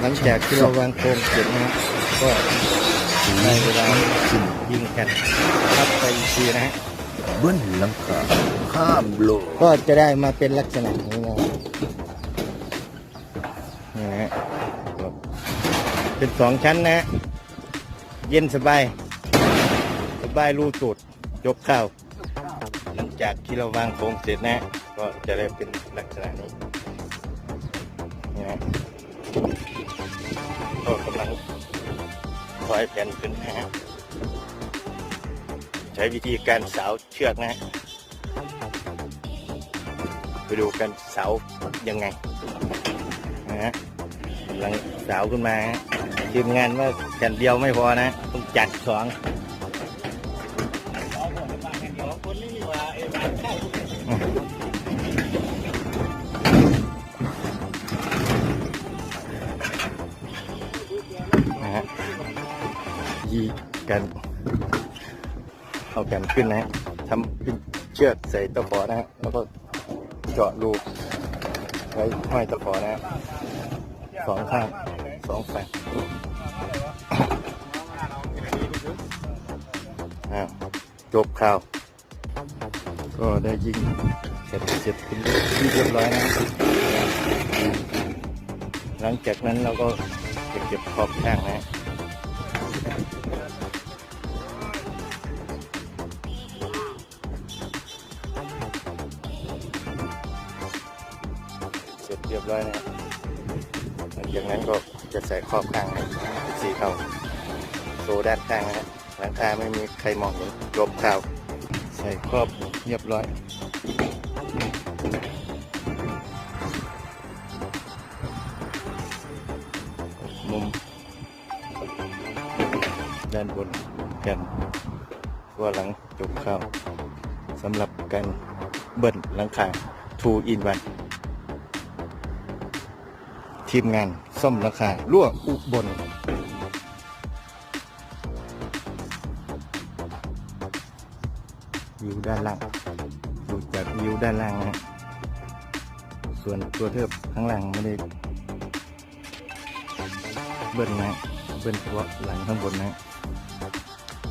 หลังจากที่เราวางโครงเสร็จนะฮะก็ได้เวลายิงกันครับไปอีกทีนะฮะเบิ้ลหลังคาข้ามโลกก็จะได้มาเป็นลักษณะนี้นะนี่นะฮะครับเป็นสองชั้นนะฮะเย็นสบาย สบายรูสูตรยกข้าวหลังจากที่เราวางโครงเสร็จนะฮะก็จะได้เป็นลักษณะนี้นี่นะ ก็กำลังคอยแผ่นขึ้นนะฮะใช้วิธีการสาวเชือกนะฮะไปดูกันเสายังไงนะฮะกำลังเสาขึ้นมาทีมงานว่าแผ่นเดียวไม่พอนะต้องจัดสองนะีกันเอาแผ่นขึ้นนะฮะทำเชือกใส่ตะขอนะฮะแล้วก็เจาะรูไว้ห้อยตะขอนะฮะสองข้างสองฝั่งอ้าวจบข่าว ก็ได้ยิงเสร็จเสร็จเป็นที่เรียบร้อยนะหลังจากนั้นเราก็จะเก็บขอบข้างนะ สร็จเรียบร้อยนะฮะหลังจากนั้นก็จะใส่ขอบข้างให้สีเทาโซด้านข้างนะหลังคาไม่มีใครมองเห็นจบข่าว ใส่ครอบเรียบร้อยมุมด้านบนกันทั่วหลังจบข่าวสำหรับการเบิ้ลหลังคา2 in 1 ทีมงานซ่อมหลังคารั่วอุบลวิวด้านล่างดูจากวิวด้านล่างนะส่วนตัวเทือบข้างล่างไม่ได้เบิ้ลนะเบิ้ลเฉพาะหลังข้างบนนะ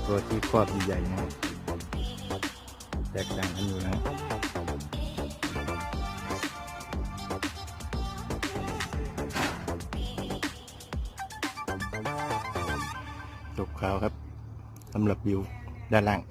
ตัวที่ครอบใหญ่ๆนะแตกต่างกันอยู่นะ จบข่าวครับสำหรับวิวด้านล่าง